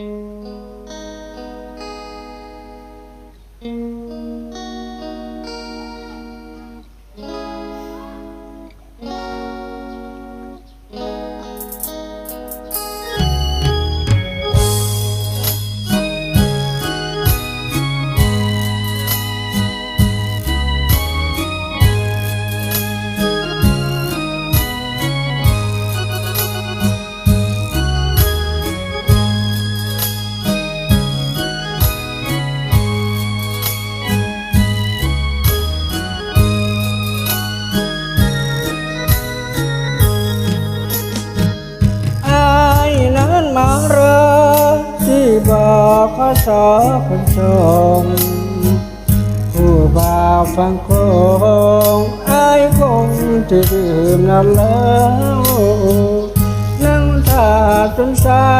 อ ขอสอคนชมผู้บ่าวฟังคงอายคงจะดื่มนั่นแล้วนั่งท่าจนสา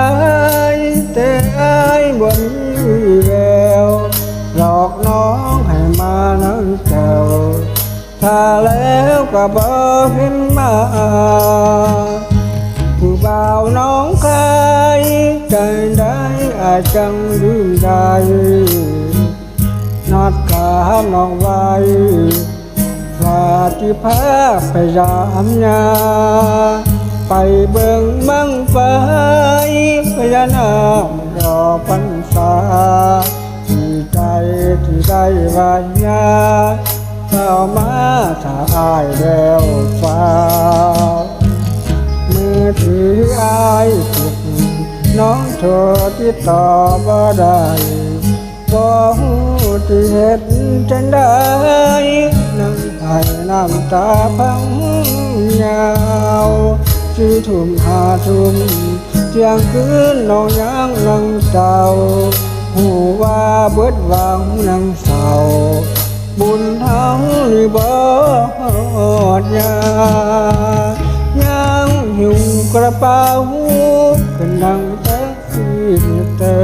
ยแต่อายบ่มีแววหลอกน้องให้มานั่งแถวถ้าแล้วก็บอกเห็นมา จจังลืมได้นอดขาน้องไว้ว่าที่พาไปยามยา ไปเบิ่งมังไฟพญานาครอพรรษาที่ใจที่ได้วานยาเข้ามาถ้าอายแล้วฟ้า ติดต่อบ่ได้บ่ฮู้ที่เฮ็ดจังได้นั่งไห้น้ำตาพังยาวสี่ทุ่มห้าทุ่มเที่ยงคืนน้องยังนั่งเจ้าหูว่าเบิดวังนั่งเศร้าบุญเฮานี่บ่ฮอดยายังหิวกระเป๋าขึ้นนั่งแท็กซี่ เตอ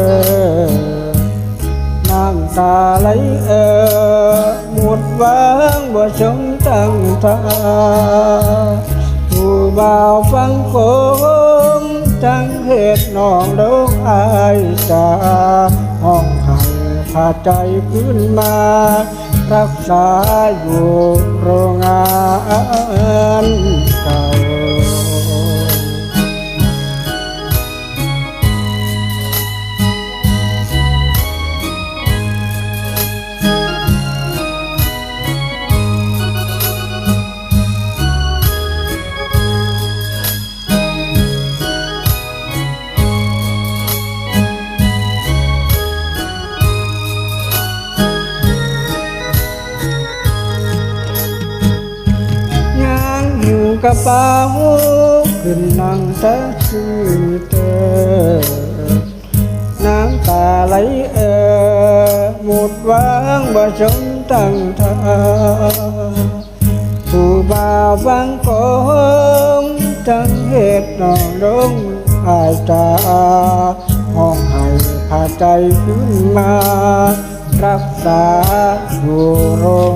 น้ำตาไหลเออหมดวังบ่สมตั้งท่าผู้บ่าวฟังโคงทั้งเหตุนองดอกอายจาห้องไห้พาใจขึ้นมา รักษาอยู่โรงงานเก่า ระเป๋าขึ้นนั่งแท็กซี่เตอน้ำตาไหลเออหมดวังบ่สมตั้งท่าผู้บ่าวฟังกงจังเหตุนองดงอายตาห้องให้พาใจขึ้นมา รักษาอยู่โรง